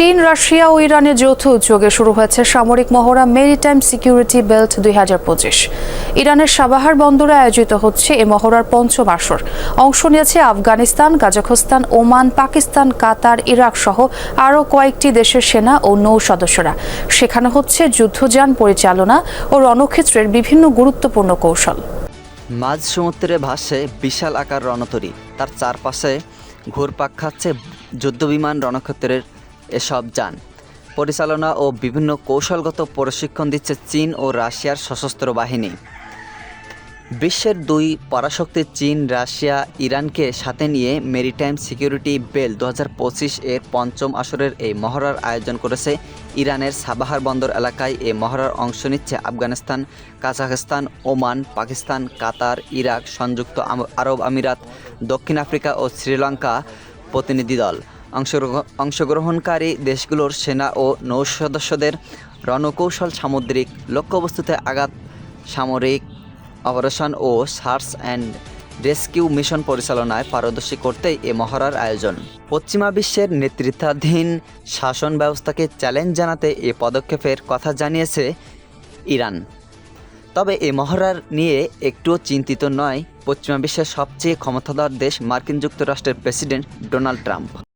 চীন, রাশিয়া ও ইরানের যৌথ উদ্যোগে শুরু হয়েছে সামরিক মহড়া মেরিটাইম সিকিউরিটি বেল্ট দুই হাজার পঁচিশ। ইরানের সাবাহার বন্দরে আয়োজিত হচ্ছে এ মহড়ার পঞ্চম আসর। অংশ নিয়েছে Afghanistan, Kazakhstan, Oman, Pakistan, Qatar, Iraq সহ আরও কয়েকটি দেশের সেনা ও নৌ সদস্যরা। সেখানে হচ্ছে যুদ্ধযান পরিচালনা ও রণক্ষেত্রের বিভিন্ন গুরুত্বপূর্ণ কৌশল। মাঝ সমুদ্রে ভাসে বিশাল আকার রণতরী। তার চারপাশে ঘুরপাক খাচ্ছে যুদ্ধবিমান রণক্ষেত্রের এসব যান। পরিচালনা ও বিভিন্ন কৌশলগত প্রশিক্ষণ দিচ্ছে চীন ও রাশিয়ার সশস্ত্র বাহিনী। বিশ্বের দুই পরাশক্তি চীন, রাশিয়া, ইরানকে সাথে নিয়ে মেরিটাইম সিকিউরিটি বেল দু হাজার পঁচিশ এর পঞ্চম আসরের এই মহড়ার আয়োজন করেছে ইরানের সাবাহার বন্দর এলাকায় এই মহড়ার অংশ নিচ্ছে Afghanistan, Kazakhstan, Oman, Pakistan, Qatar, Iraq, সংযুক্ত আরব আমিরাত, দক্ষিণ আফ্রিকা ও শ্রীলঙ্কা প্রতিনিধি দল। অংশগ্রহণকারী দেশগুলোর সেনা ও নৌ সদস্যদের রণকৌশল সামুদ্রিক, লক্ষ্যবস্তুতে আঘাত, সামরিক অপারেশন ও সার্চ অ্যান্ড রেস্কিউ মিশন পরিচালনায় পারদর্শী করতেই এ মহড়ার আয়োজন। পশ্চিমা বিশ্বের নেতৃত্বাধীন শাসন ব্যবস্থাকে চ্যালেঞ্জ জানাতে এ পদক্ষেপের কথা জানিয়েছে ইরান। তবে এ মহড়ার নিয়ে একটুও চিন্তিত নয় পশ্চিমা বিশ্বের সবচেয়ে ক্ষমতাধর দেশ মার্কিন যুক্তরাষ্ট্রের প্রেসিডেন্ট ডোনাল্ড ট্রাম্প।